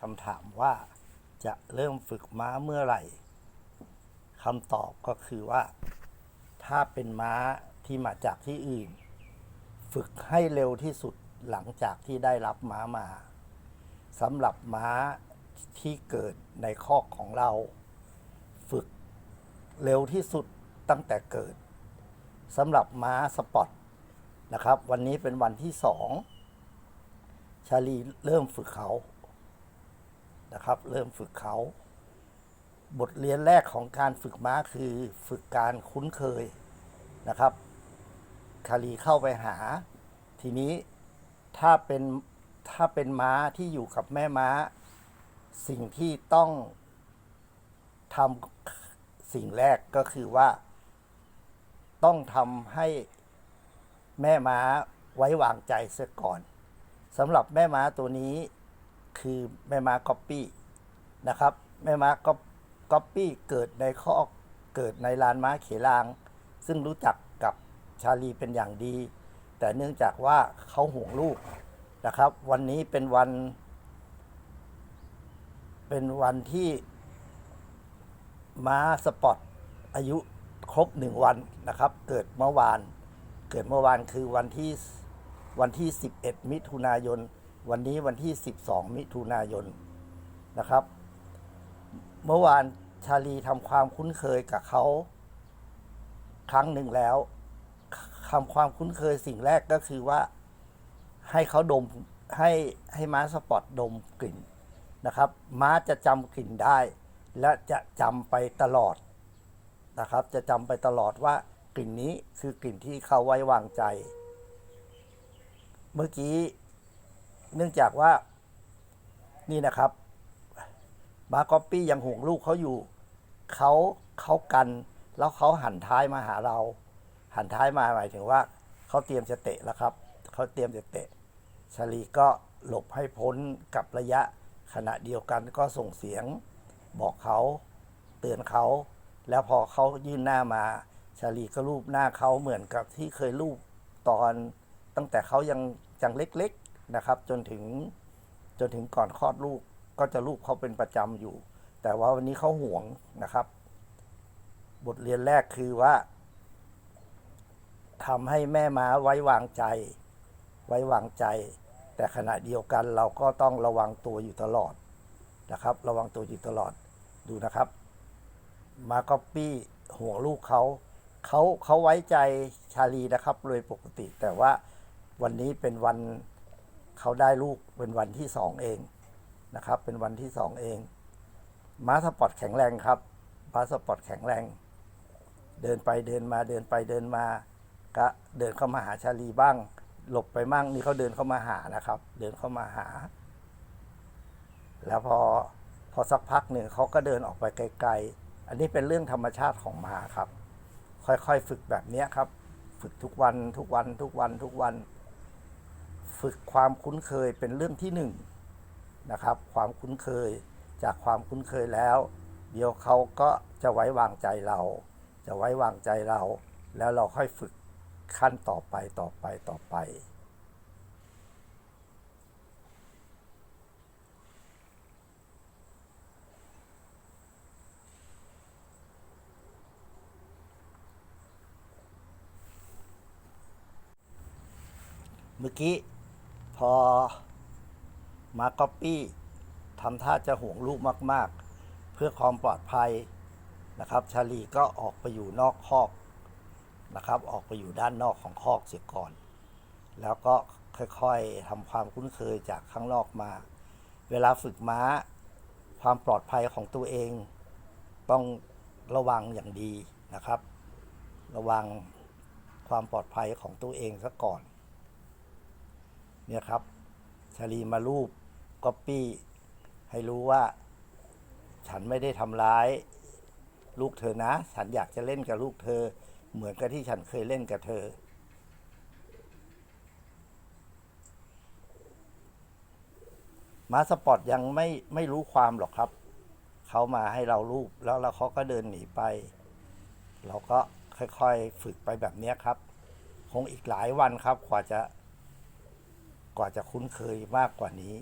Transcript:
คำถามว่าจะเริ่มฝึกม้าเมื่อไหร่คำตอบก็คือว่า ถ้าเป็นม้าที่มาจากที่อื่น ฝึกให้เร็วที่สุดหลังจากที่ได้รับม้ามาสำหรับม้าที่เกิดในคอกของเรา ฝึกเร็วที่สุดตั้งแต่เกิดสำหรับม้าสปอตนะครับ วันนี้เป็นวันที่สองชาลีเริ่มฝึกเขา นะครับ เริ่มฝึกเขา บทเรียนแรกของการฝึกม้าคือฝึกการคุ้นเคยนะครับ คารีเข้าไปหา ทีนี้ถ้าเป็นถ้าเป็นม้าที่อยู่กับแม่ม้า สิ่งที่ต้องทำสิ่งแรกก็คือว่า ต้องทำให้แม่ม้าไว้วางใจเสียก่อนสำหรับแม่ม้าตัวนี้ คือแม่ม้าก๊อปปี้นะครับ แม่ม้าก๊อปก๊อปปี้เกิดในคอกเกิดในลานม้าเขลาง ซึ่งรู้จักกับชาลีเป็นอย่างดี แต่เนื่องจากว่าเขาห่วงลูกนะครับ วันนี้เป็นวัน เป็นวันที่ม้าสปอร์ตอายุครบหนึ่งวันนะครับ เกิดเมื่อวาน เกิดเมื่อวานคือวันที่วันที่ 11 มิถุนายน วันนี้วันที่ 12 มิถุนายนนะครับ เมื่อวานชาลีทำความคุ้นเคยกับเขา ครั้งหนึ่งแล้วทำความคุ้นเคยสิ่งแรกก็คือว่าให้เขาดมให้ให้ม้าสปอร์ตดมกลิ่นนะครับ ม้าจะจำกลิ่นได้ และจะจำไปตลอดนะครับ จะจำไปตลอดว่ากลิ่นนี้คือกลิ่นที่เขาไว้วางใจ เมื่อกี้ เนื่องจากว่านี่นะครับบาร์กอปปี้ยังห่วงลูกเขาอยู่เขาเขากัน แล้วเขาหันท้ายมาหาเรา หันท้ายมาหมายถึงว่าเขาเตรียมจะเตะแล้วครับเขาเตรียมจะเตะชาลีก็หลบให้พ้นกับระยะขณะเดียวกันก็ส่งเสียงบอกเขาเตือนเขา แล้วพอเขายื่นหน้ามาชาลีก็รูปหน้าเขาเหมือนกับที่เคยรูปตอนตั้งแต่เขายังจังเล็ก นะครับ จนถึงจนถึงก่อนคลอดลูกก็จะรูปเขาเป็นประจำอยู่ แต่ว่าวันนี้เขาห่วงนะครับ บทเรียนแรกคือว่าทำให้แม่ม้าไว้วางใจ ไว้วางใจ แต่ขณะเดียวกันเราก็ต้องระวังตัวอยู่ตลอดนะครับ ระวังตัวอยู่ตลอดดูนะครับ มาก๊อปปี้ห่วงลูกเขาเขาเขาไว้ใจชาลีนะครับโดยปกติ แต่ว่าวันนี้เป็นวัน เขาได้ลูกเป็นวันที่สองเองนะครับ เป็นวันที่สองเอง ม้าสปอร์ตแข็งแรงครับม้าสปอร์ตแข็งแรง เดินไปเดินมาเดินไปเดินมา ก็เดินเข้ามาหาชาลีบ้าง หลบไปมั่งนี่เขาเดินเข้ามาหานะครับ เดินเข้ามาหา แล้วพอพอสักพักหนึ่งเขาก็เดินออกไปไกลๆ อันนี้เป็นเรื่องธรรมชาติของม้าครับ ค่อยๆฝึกแบบนี้ครับ ฝึกทุกวันทุกวันทุกวันทุกวัน ฝึกความคุ้นเคยเป็นเรื่องที่หนึ่งนะครับ ความคุ้นเคยจากความคุ้นเคยแล้ว เดี๋ยวเขาก็จะไว้วางใจเรา จะไว้วางใจเรา แล้วเราค่อยฝึกขั้นต่อไปต่อไปต่อไป เมื่อกี้ พอมาก๊อปปี้ทำท่าจะห่วงลูกมาก ๆ เพื่อความปลอดภัยนะครับ ชาลีก็ออกไปอยู่นอกคอกนะครับ ออกไปอยู่ด้านนอกของคอกเสียก่อน แล้วก็ค่อยๆทำความคุ้นเคยจากข้างนอกมา เวลาฝึกม้า ความปลอดภัยของตัวเอง ต้องระวังอย่างดีนะครับ ระวังความปลอดภัยของตัวเองซะก่อน เนี่ยครับชาลีมารูปก๊อปปี้ให้รู้ว่า ฉันไม่ได้ทำร้าย ลูกเธอนะ ฉันอยากจะเล่นกับลูกเธอ เหมือนกับที่ฉันเคยเล่นกับเธอ มาสปอร์ตยังไม่ไม่รู้ความหรอกครับ เขามาให้เรารูปแล้วแล้วเขาก็เดินหนีไป เราก็ค่อยๆ ฝึกไปแบบนี้ครับ คงอีกหลายวันครับกว่าจะ กว่าจะคุ้นเคยมากกว่านี้